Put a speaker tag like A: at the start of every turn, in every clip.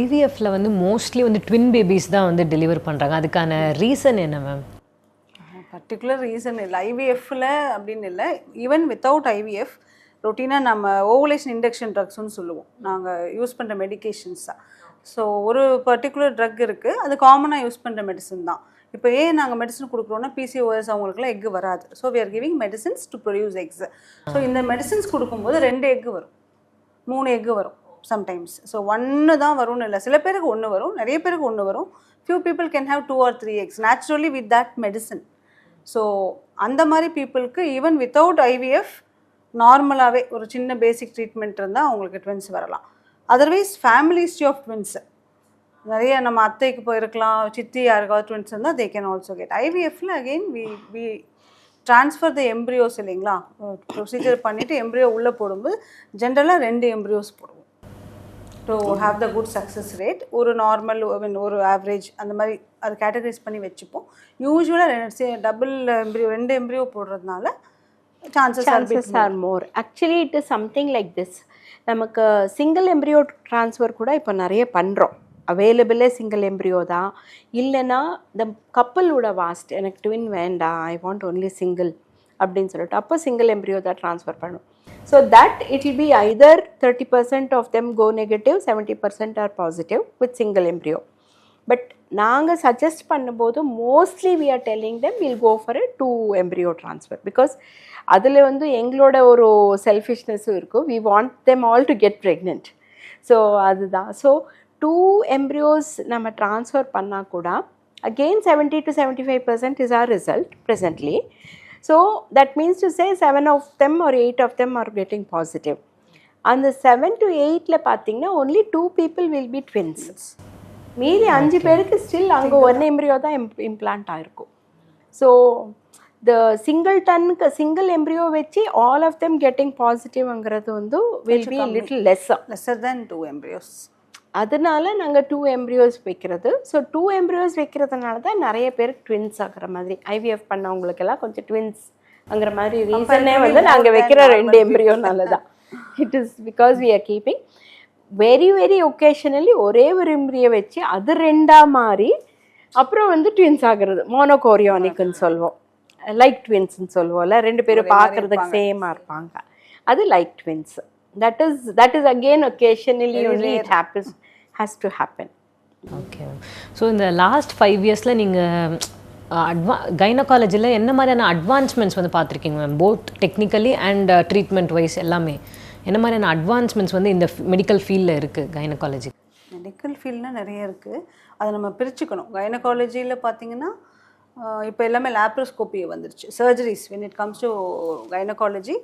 A: ஐவிஎஃப்ல வந்து மோஸ்ட்லி வந்து twin babies தான் வந்து டெலிவர் பண்ணுறாங்க அதுக்கான ரீசன் என்ன மேம்
B: பர்டிகுலர் ரீசன் இல்லை. ஐவிஎஃப்ல அப்படின்னு இல்லை. ஈவன் வித்தவுட் ஐவிஎஃப் ரொட்டீனாக நம்ம ஓவலேஷன் இண்டக்ஷன் ட்ரக்ஸ்னு சொல்லுவோம். நாங்கள் யூஸ் பண்ணுற மெடிகேஷன்ஸ் தான் ஸோ ஒரு பர்டிகுலர் ட்ரக் இருக்குது அது காமனாக யூஸ் பண்ணுற மெடிசன் தான். இப்போ ஏன் நாங்கள் மெடிசன் கொடுக்குறோன்னா பிசிஓஎஸ் அவங்களுக்குலாம் எக் வராது. So we are giving medicines to produce eggs so இந்த மெடிசன்ஸ் கொடுக்கும்போது ரெண்டு எக்கு வரும். மூணு எக்கு வரும். சம்டைம்ஸ் ஸோ ஒன்று தான் வரும்னு இல்லை. சில பேருக்கு ஒன்று வரும் நிறைய பேருக்கு ஒன்று வரும். Few people can have two or three eggs naturally with that medicine so அந்த மாதிரி பீப்புளுக்கு ஈவன் வித்தவுட் ஐவிஎஃப் நார்மலாகவே ஒரு சின்ன பேசிக் ட்ரீட்மெண்ட் இருந்தால் அவங்களுக்கு ட்வின்ஸ் வரலாம். Otherwise family history of twins நிறைய நம்ம அத்தைக்கு போயிருக்கலாம் சித்தி யாருக்காவது ட்வின்ஸ் இருந்தால் they can also get ஐவிஎஃப்ல again we we transfer the embryos இல்லைங்களா? ப்ரொசீஜர் பண்ணிவிட்டு எம்ப்ரியோ உள்ளே போடும்போது ஜென்ரலாக ரெண்டு எம்ப்ரியோஸ் போடும் to have the good success rate ஒரு நார்மல் மீன் ஒரு ஆவரேஜ் அந்த மாதிரி அது கேட்டகரைஸ் பண்ணி வச்சுப்போம். யூஸ்வலாக டபுள் எம்ப்ரியோ ரெண்டு எம்ப்ரியோ போடுறதுனால chances
C: chances are more actually it is something like this நமக்கு சிங்கிள் எம்ப்ரியோ ட்ரான்ஸ்ஃபர் கூட இப்போ நிறைய பண்ணுறோம் அவைலபிளே சிங்கிள் எம்ப்ரியோ தான். இல்லைன்னா இந்த கப்பலோட வாஸ்ட் எனக்கு ட்வின் வேண்டாம் ஐ வாண்ட் ஒன்லி சிங்கிள் அப்படின்னு சொல்லிட்டு அப்போ சிங்கிள் எம்ப்ரியோ தான் ட்ரான்ஸ்ஃபர் பண்ணும். So that it will be either thirty percent of them go negative seventy percent or positive with single embryo but நாங்கள் சஜஸ்ட் பண்ணும்போது mostly we are telling them will go for a two embryo transfer because அதில் வந்து எங்களோட ஒரு செல்ஃபிஷ்னஸும் இருக்கும். We want them all to get pregnant so அதுதான். So two embryos நம்ம ட்ரான்ஸ்ஃபர் பண்ணால் கூட again seventy to seventy five percent is our result presently so that means to say seven of them ஒரு eight of them are getting positive அந்த seven to எயிட்டில் பார்த்தீங்கன்னா only two people will be twins மீதி அஞ்சு பேருக்கு still அங்கே one embryo தான் implant ஆயிருக்கும். ஸோ த சிங்கிள் டன்னுக்கு சிங்கிள் எம்ப்ரியோ வச்சு ஆல் ஆஃப் தெம் கெட்டிங் பாசிட்டிவ்ங்கிறது வந்து வில் பி லிட்டில் லெஸ்ஸாக
B: லெஸ்ஸர் தேன் டூ எம்ப்ரியோஸ்
C: அதனால நாங்கள் டூ எம்ப்ரியோஸ் வைக்கிறது. ஸோ டூ எம்ப்ரியோஸ் வைக்கிறதுனால தான் நிறைய பேருக்கு ட்வின்ஸ் ஆகுற மாதிரி ஐவிஎஃப் பண்ணவங்களுக்கெல்லாம் கொஞ்சம் ட்வின்ஸ் அங்கிற மாதிரி ரீசனே வந்து நாங்கள் வைக்கிற ரெண்டு எம்ப்ரியோனால தான் it is because we are keeping very very occasionally ஒரே ஒரு எம்ப்ரியோ வச்சு அது ரெண்டா மாறி அப்புறம் வந்து ட்வின்ஸ் ஆகுறது. மோனோகோரியானிக்னு சொல்லுவோம் லைக் ட்வின்ஸ்னு சொல்லுவோம்ல ரெண்டு பேரும் பார்க்கறதுக்கு சேமாக இருப்பாங்க. அது like twins that is that is again occasionally only it happens has to happen
A: okay so இந்த லாஸ்ட் ஃபைவ் இயர்ஸில் நீங்கள் அட்வா கைனகாலஜியில் என்ன மாதிரியான அட்வான்ஸ்மெண்ட்ஸ் வந்து பார்த்துருக்கீங்க ma'am both technically and treatment wise எல்லாமே. என்ன மாதிரியான அட்வான்ஸ்மெண்ட்ஸ் வந்து இந்த மெடிக்கல் ஃபீல்டில் இருக்குது கைனகாலஜி
B: மெடிக்கல் ஃபீல்ட்னா நிறைய இருக்குது அதை நம்ம பிரிச்சுக்கணும். கைனகாலஜியில் பார்த்தீங்கன்னா இப்போ எல்லாமே லேப்ரோஸ்கோப்பி வந்துருச்சு. Surgeries when it comes to gynaecology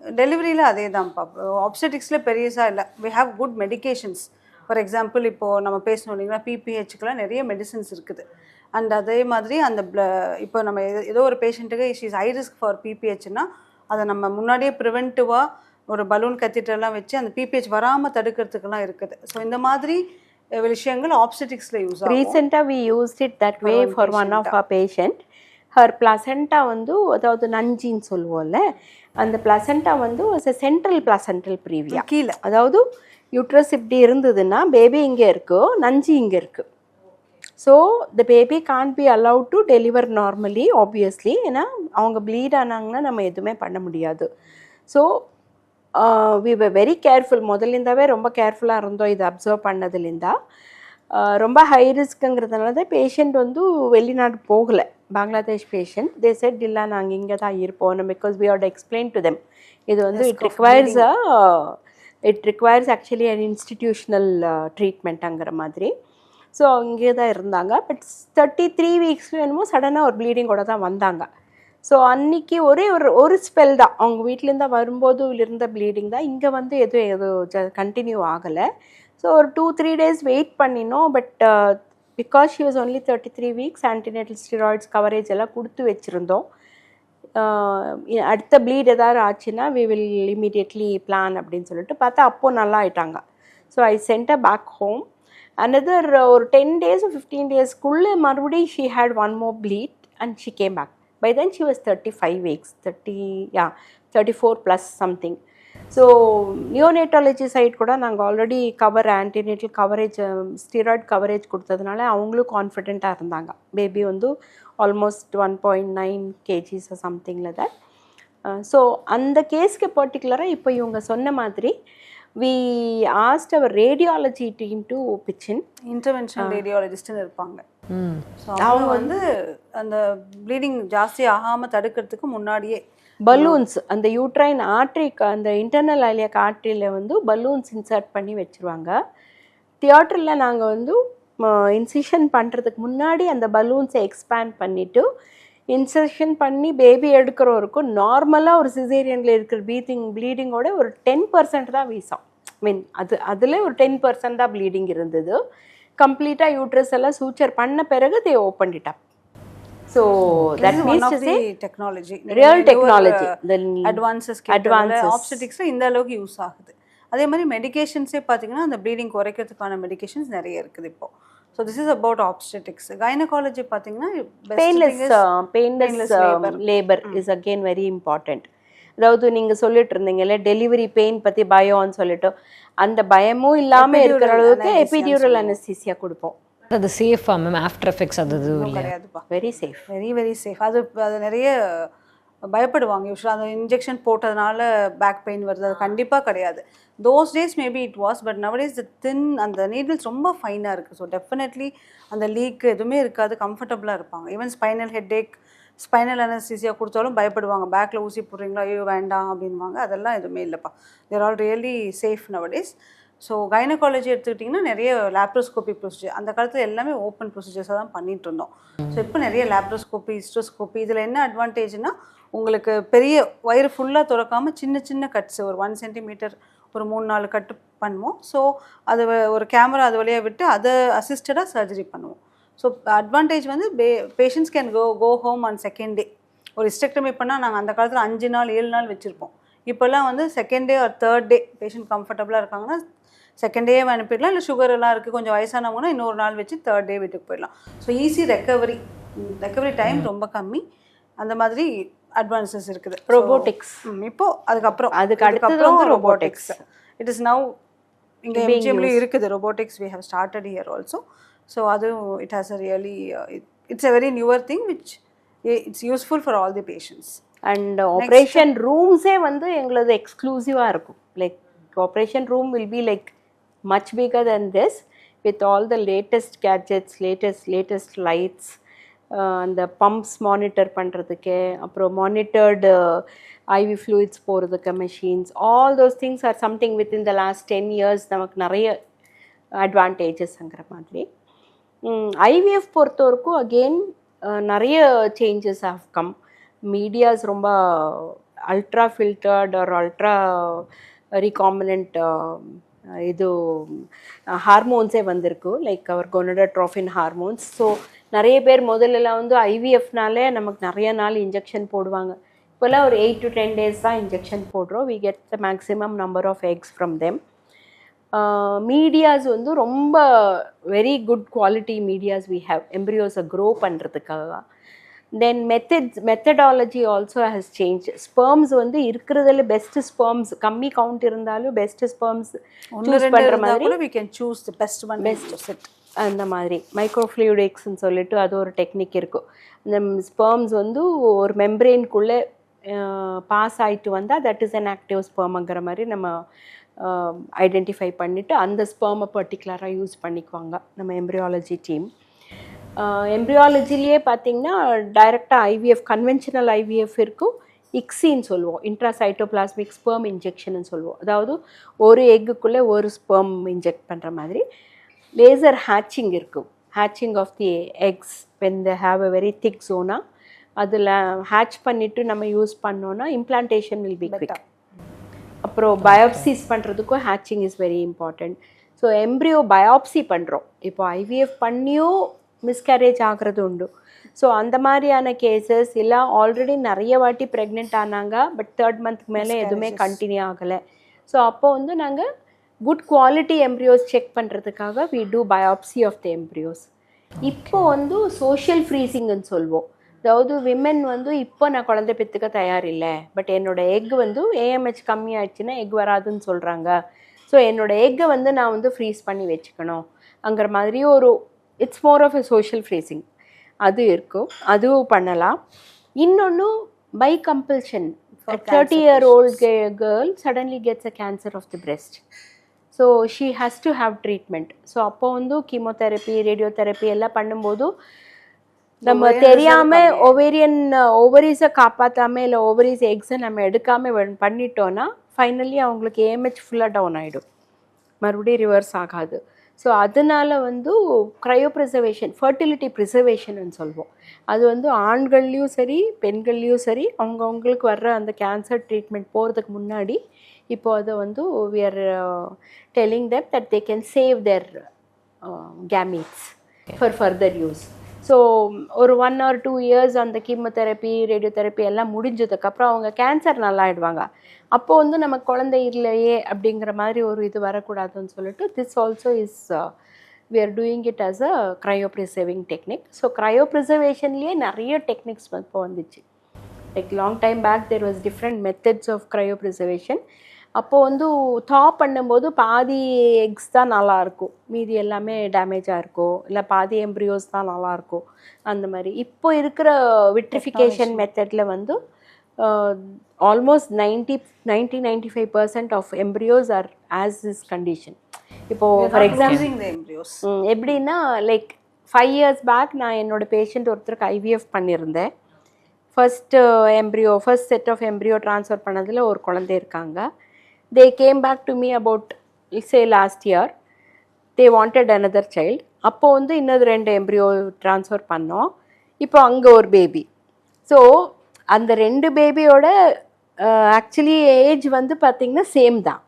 B: டெலிவரியில் அதே தான்ப்பா ஆப்ஸ்டெட்டிக்ஸில் பெரியசா இல்லை. We have good medications for example இப்போது நம்ம பேசணும் இல்லைங்களா பிபிஹெச்சுக்கெலாம் நிறைய மெடிசின்ஸ் இருக்குது. அண்ட் அதே மாதிரி அந்த ப்ள இப்போ நம்ம ஏதோ ஒரு பேஷண்ட்டுக்கு இஸ் ஹை ரிஸ்க் ஃபார் பிபிஹெச்னா அதை நம்ம முன்னாடியே ப்ரிவென்டிவாக ஒரு பலூன் கத்திட்டெல்லாம் வச்சு அந்த பிபிஹெச் வராமல் தடுக்கிறதுக்கெல்லாம் இருக்குது. ஸோ இந்த மாதிரி விஷயங்கள் ஆப்ஸ்டெட்டிக்ஸில் யூஸ் ஆகும்.
C: ரீசெண்டாக we used it that way for one of a patient her placenta வந்து அதாவது நஞ்சின்னு சொல்லுவோம்ல அந்த பிளசண்டா வந்து சென்ட்ரல் பிளசன்டல் ப்ரீவியா
B: கீழே.
C: அதாவது யூட்ரஸ் இப்படி இருந்ததுன்னா பேபி இங்கே இருக்கு நஞ்சு இங்கே இருக்கு. So the baby can be allowed to deliver normally obviously ஏன்னா அவங்க ப்ளீட் ஆனாங்கன்னா நம்ம எதுவுமே பண்ண முடியாது. So we were very careful முதல்லேருந்தாவே ரொம்ப கேர்ஃபுல்லாக இருந்தோம் இது அப்சர்வ் பண்ணதுலேருந்தா ஆஹ் ரொம்ப ஹை ரிஸ்க்குங்கிறதுனால தான் பேஷண்ட் வந்து வெளிநாடு போகலை. பங்களாதேஷ் பேஷண்ட் தே செட் இல்லை நாங்கள் இங்கே தான் இருப்போம் because we have explain to them இது வந்து it requires a it requires actually an institutional ட்ரீட்மெண்ட்டுங்கிற மாதிரி. ஸோ அங்கே தான் இருந்தாங்க. பட் தேர்ட்டி த்ரீ வீக்ஸ்க்கு என்னமோ சடனாக ஒரு ப்ளீடிங்கோட தான் வந்தாங்க. ஸோ அன்னைக்கு ஒரே ஒரு ஒரு ஸ்பெல் தான். அவங்க வீட்டிலேருந்து வரும்போது இருந்த ப்ளீடிங் தான். இங்கே வந்து எதுவும் எதுவும் கண்டினியூ ஆகலை. ஸோ ஒரு டூ த்ரீ டேஸ் வெயிட் பண்ணினோம். But because she was only thirty three weeks antenatal steroids coverage எல்லாம் கொடுத்து வச்சுருந்தோம். அடுத்த ப்ளீட் ஏதாவது ஆச்சுன்னா வி வில் இமீடியட்லி பிளான் அப்படின்னு சொல்லிட்டு பார்த்தா அப்போது நல்லா ஆயிட்டாங்க. So I sent a back home another ஒரு டென் டேஸ் ஃபிஃப்டீன் டேஸ்க்குள்ளே மறுபடியும் she had one more bleed and she came back by then she was thirty five weeks thirty yeah thirty four plus something so neonatology side கூட நாங்கள் already cover antenatal coverage steroid coverage கொடுத்ததுனால அவங்களும் கான்ஃபிடெண்ட்டாக இருந்தாங்க. Baby வந்து almost one point nine kgs சம்திங்கில் தான் so அந்த கேஸ்க்கு பர்டிகுலராக இப்போ இவங்க சொன்ன மாதிரி we asked our radiology team to pitch in
B: interventional ரேடியாலஜிஸ்ட்னு இருப்பாங்க. அவங்க வந்து அந்த ப்ளீடிங் ஜாஸ்தி ஆகாமல் தடுக்கிறதுக்கு முன்னாடியே
C: பலூன்ஸ் அந்த யூட்ரைன் ஆர்ட்ரி அந்த இன்டர்னல் அலியக் ஆர்ட்ரியில் வந்து பலூன்ஸ் இன்சர்ட் பண்ணி வச்சுருவாங்க. தியேட்டரில் நாங்கள் வந்து இன்சிஷன் பண்ணுறதுக்கு முன்னாடி அந்த பலூன்ஸை எக்ஸ்பேண்ட் பண்ணிவிட்டு இன்செஷன் பண்ணி பேபி எடுக்கிறவருக்கும் நார்மலாக ஒரு சிசேரியனில் இருக்கிற பீத்திங் ப்ளீடிங்கோட ஒரு டென் பர்சன்ட் தான் வீசம். மீன் அது அதில் ஒரு டென் பர்சன்ட் தான் ப்ளீடிங் இருந்தது. கம்ப்ளீட்டாக யூட்ரஸ் எல்லாம் சூச்சர் பண்ண பிறகு they open it up that
B: one
C: means
B: of
C: to
B: the
C: say
B: technology
C: real technology
B: advances
C: Advances.
B: இந்த அளவுக்கு யூஸ் ஆகுது. அதே மாதிரி மெடிகேஷன்ஸே பார்த்தீங்கன்னா அந்த ப்ளீடிங் குறைக்கிறதுக்கான மெடிகேஷன்ஸ் நிறைய இருக்குது இப்போ. So this is about obstetrics gynaecology பார்த்தீங்கன்னா
C: painless painless labour is again very important அதாவது நீங்க சொல்லிட்டு இருந்தீங்கல்ல டெலிவரி பெயின் பத்தி பயம்னு சொல்லிட்டு. அந்த பயமும் இல்லாம இருக்கிற அளவுக்கு எபிடியூரல் அனஸ்தீசியா கொடுப்போம்.
A: அது சேஃபா மேம் ஆஃப்டர் எஃபெக்ட்ஸ் அது இது
B: கிடையாதுப்பா.
C: Very safe
B: very very safe அது அது நிறைய பயப்படுவாங்க. யூஸ்வலாக அந்த இன்ஜெக்ஷன் போட்டதுனால பேக் பெயின் வருது. அது கண்டிப்பாக கிடையாது. Those days maybe it was but nowadays the thin அந்த நீடில்ஸ் ரொம்ப ஃபைனாக இருக்குது ஸோ டெஃபினெட்லி அந்த லீக் எதுவுமே இருக்காது. கம்ஃபர்டபுளாக இருப்பாங்க. Even spinal headache spinal anaesthesia கொடுத்தாலும் பயப்படுவாங்க. பேக்கில் ஊசி போடுறீங்களா? ஐயோ வேண்டாம் அப்படின்வாங்க அதெல்லாம் எதுவுமே இல்லைப்பா. There all really safe nowadays so gynaecology எடுத்துக்கிட்டிங்கன்னா நிறைய லேப்ரோஸ்கோபி ப்ரொசீஜர் அந்த காலத்தில் எல்லாமே ஓப்பன் ப்ரொசீஜர்ஸாக தான் பண்ணிட்டு இருந்தோம். ஸோ இப்போ நிறைய லேப்ரோஸ்கோபி ஹிஸ்ட்ரோஸ்கோபி இதில் என்ன அட்வான்டேஜ்னா உங்களுக்கு பெரிய வயிறு ஃபுல்லாக திறக்காமல் சின்ன சின்ன கட்ஸ் ஒரு ஒன் சென்டிமீட்டர் ஒரு மூணு நாலு கட்டு பண்ணுவோம். ஸோ அது ஒரு கேமரா அது வழியாக விட்டு அதை அசிஸ்டடாக சர்ஜரி பண்ணுவோம். ஸோ அட்வான்டேஜ் வந்து பே patients can go go home on second day ஒரு ஹிஸ்டெக்டமி பண்ணால் நாங்கள் அந்த காலத்தில் அஞ்சு நாள் ஏழு நாள் வச்சுருப்போம். இப்போல்லாம் வந்து second day or third day patient கம்ஃபர்டபுளாக இருக்காங்கன்னா செகண்ட் டே அனுப்பிடலாம் இல்லை சுகர் எல்லாம் இருக்குது கொஞ்சம் வயசானவங்கன்னா இன்னொரு நாள் வச்சு தேர்ட் டே வீட்டுக்கு போயிடலாம். So easy recovery recovery time ரொம்ப கம்மி. அந்த மாதிரி அட்வான்சஸ் இருக்குது. ம், இப்போ அதுக்கப்புறம்
C: அதுக்கு அடுத்தது
B: robotics. இட் இஸ் நவ் இங்கே எம்ஜிஎம்லேயும் இருக்குது. Robotics we have started here also. So அதுவும் it has a really it's a very newer thing which it's useful for all the patients
C: and operation ரூம்ஸே வந்து எங்களது எக்ஸ்க்ளூசிவாக இருக்கும். Like operation room will be like much bigger than this with all the latest gadgets latest latest lights அந்த pumps monitor பண்ணுறதுக்கு அப்புறம் monitored IV fluids போகிறதுக்கு machines all those things are something with in the last ten years நமக்கு நிறைய அட்வான்டேஜஸ்ங்கிற மாதிரி. IVF பொறுத்தவரைக்கும் again நிறைய சேஞ்சஸ் ஹவ் கம் மீடியாஸ் ரொம்ப ultra filtered or ultra recombinant இது ஹார்மோன்ஸே வந்திருக்கு. Like our gonadotrophin hormones so நிறைய பேர் முதல்லலாம் வந்து ஐவிஎஃப்னாலே நமக்கு நிறைய நாள் இன்ஜெக்ஷன் போடுவாங்க. இப்போல்லாம் ஒரு எயிட் டு டென் டேஸ் தான் இன்ஜெக்ஷன் போடுறோம். We get the maximum number of eggs from them medias வந்து ரொம்ப very good quality medias we have எம்ப்ரியோஸை grow பண்ணுறதுக்காக தான் methods methodology also has change sperms வந்து இருக்கிறதுல பெஸ்ட் ஸ்பெர்ம்ஸ் கம்மி கவுண்ட் இருந்தாலும் பெஸ்ட் ஸ்பெர்ம்ஸ் சூஸ் பண்ணுற மாதிரி
B: we can choose the best one best set
C: அந்த மாதிரி. மைக்ரோஃப்ளூயிடிக்ஸ்னு சொல்லிட்டு அது ஒரு டெக்னிக் இருக்கும். இந்த ஸ்பெர்ம்ஸ் வந்து ஒரு மெம்பரேனுக்குள்ளே பாஸ் ஆயிட்டு வந்தால் தட் இஸ் அன் ஆக்டிவ் ஸ்பெர்ம்ங்கிற மாதிரி நம்ம ஐடென்டிஃபை பண்ணிவிட்டு அந்த ஸ்பெர்மை பர்டிகுலராக யூஸ் பண்ணிக்குவாங்க நம்ம எம்ப்ரியாலஜி டீம் எம்ப்ரியாலஜிலேயே பார்த்தீங்கன்னா டைரெக்டாக ஐவிஎஃப் கன்வென்ஷனல் ஐவிஎஃப் இருக்கும். இக்ஸின்னு சொல்லுவோம். இன்ட்ராசைட்டோபிளாஸ்மிக் ஸ்பெர்ம் இன்ஜெக்ஷன் சொல்லுவோம். அதாவது ஒரு எக்குக்குள்ளே ஒரு ஸ்பெர்ம் இன்ஜெக்ட் பண்ணுற மாதிரி. லேசர் ஹேட்சிங் இருக்கும். ஹேட்சிங் of the eggs when the have a very thick zona அதில் ஹேட்ச் பண்ணிவிட்டு நம்ம யூஸ் பண்ணோன்னா இம்ப்ளான்டேஷன் வில் பி குவிக் அப்புறம் பயாப்சிஸ் பண்ணுறதுக்கும் ஹேட்சிங் is very important so embryo biopsy பண்ணுறோம் இப்போ ஐவிஎஃப் பண்ணியும் மிஸ்கேரேஜ் ஆகிறது உண்டு. ஸோ அந்த மாதிரியான கேசஸ் இல்லை ஆல்ரெடி நிறைய வாட்டி ப்ரெக்னென்ட் ஆனாங்க பட் தேர்ட் மந்த்க்கு மேலே எதுவுமே கண்டினியூ ஆகலை. ஸோ அப்போ வந்து நாங்கள் குட் குவாலிட்டி எம்ப்ரியோஸ் செக் பண்ணுறதுக்காக we do biopsy of the embryos இப்போ வந்து சோஷியல் ஃப்ரீசிங்னு சொல்வோம். அதாவது விமென் வந்து இப்போ நான் குழந்தை பெற்றுக்க தயார் இல்லை பட் என்னோட எக் வந்து ஏஎம்ஹெச் கம்மியாயிடுச்சுன்னா எக் வராதுன்னு சொல்கிறாங்க ஸோ என்னோட எக்கை வந்து நான் வந்து ஃப்ரீஸ் பண்ணி வச்சுக்கணும். அங்கிற மாதிரி ஒரு it's more of a social freezing அது இருக்கும். அதுவும் பண்ணலாம். இன்னொன்று by compulsion thirty year old girl suddenly gets a cancer of the breast. So she has to have treatment so அப்போ வந்து கீமோதெரப்பி ரேடியோதெரப்பி எல்லாம் பண்ணும்போது நம்ம தெரியாம ஒவேரியன் ஓவரிஸை காப்பாத்தாம இல்லை ஓவரிஸ் எக்ஸை நம்ம எடுக்காம வ- பண்ணிட்டோம்னா ஃபைனலி அவங்களுக்கு ஏஎம்ஹெச் ஃபுல்லாக டவுன் ஆகிடும் மறுபடியும் ரிவர்ஸ் ஆகாது. ஸோ அதனால வந்து க்ரையோ ப்ரிசர்வேஷன் ஃபர்டிலிட்டி ப்ரிசர்வேஷன் சொல்லுவோம் அது வந்து ஆண்கள்லேயும் சரி பெண்கள்லேயும் சரி அவங்கவுங்களுக்கு வர்ற அந்த கேன்சர் ட்ரீட்மெண்ட் போகிறதுக்கு முன்னாடி இப்போ அதை வந்து we are telling that that they can save their gametes for further use so ஒரு ஒன் ஆர் டூ இயர்ஸ் அந்த கீமோதெரப்பி ரேடியோதெரப்பி எல்லாம் முடிஞ்சதுக்கப்புறம் அவங்க கேன்சர் நல்லா ஆகிடுவாங்க அப்போது வந்து நம்ம குழந்தை இல்லையே அப்படிங்கிற மாதிரி ஒரு இது வரக்கூடாதுன்னு சொல்லிட்டு this also is we are doing it as a cryopreserving technique so cryo ப்ரிசர்வேஷன்லேயே நிறைய டெக்னிக்ஸ் இப்போ வந்துச்சு. Like long time back there was different methods of cryopreservation அப்போது வந்து தா பண்ணும்போது பாதி எக்ஸ் தான் நல்லா இருக்கும். மீதி எல்லாமே டேமேஜாக இருக்கும் இல்லை பாதி எம்ப்ரியோஸ் தான் நல்லா இருக்கும் அந்த மாதிரி. இப்போ இருக்கிற விட்ரிஃபிகேஷன் மெத்தடில் வந்து almost ninety ninety ninety five percent of embryos are as is condition இப்போது ஃபார் எக்ஸாம்பிள் எப்படின்னா லைக் ஃபைவ் இயர்ஸ் பேக் நான் என்னோட பேஷண்ட் ஒருத்தருக்கு ஐவிஎஃப் பண்ணியிருந்தேன். First embryo first set of embryo transfer பண்ணதில் ஒரு குழந்தை இருக்காங்க. They came back to me about say last year they wanted another child அப்போ வந்து இன்னொரு ரெண்டு எம்ப்ரியோ ட்ரான்ஸ்ஃபர் பண்ணோம். இப்போ அங்கே ஒரு பேபி ஸோ அந்த ரெண்டு பேபியோட ஆக்சுவலி ஏஜ் வந்து பார்த்திங்கன்னா சேம் தான்.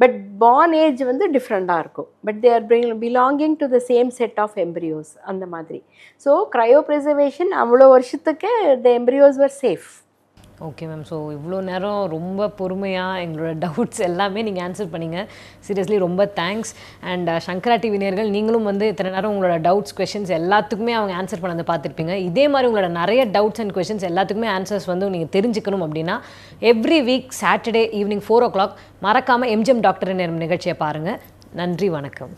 C: பட் பார்ன் ஏஜ் வந்து டிஃப்ரெண்ட்டாக இருக்கும். But they are belonging to the same set of embryos அந்த மாதிரி. ஸோ க்ரையோ ப்ரிசர்வேஷன் அவ்வளோ வருஷத்துக்கு the embryos were safe
A: okay ma'am so இவ்வளோ நேரம் ரொம்ப பொறுமையாக எங்களோட டவுட்ஸ் எல்லாமே நீங்கள் ஆன்சர் பண்ணிங்க. சீரியஸ்லி ரொம்ப தேங்க்ஸ் அண்ட் சங்கரா டிவி நேர்கள் நீங்களும் வந்து இத்தனை நேரம் உங்களோட டவுட்ஸ் கொஷின்ஸ் எல்லாத்துக்குமே அவங்க ஆன்சர் பண்ணதை பார்த்துருப்பீங்க. இதே மாதிரி உங்களோட நிறைய டவுட்ஸ் அண்ட் கொஷின்ஸ் எல்லாத்துக்குமே ஆன்சர்ஸ் வந்து நீங்கள் தெரிஞ்சுக்கணும் அப்படின்னா every week Saturday evening four o'clock மறக்காமல் எம்ஜிஎம் டாக்டர் நேரம் நிகழ்ச்சியை பாருங்கள் நன்றி வணக்கம்.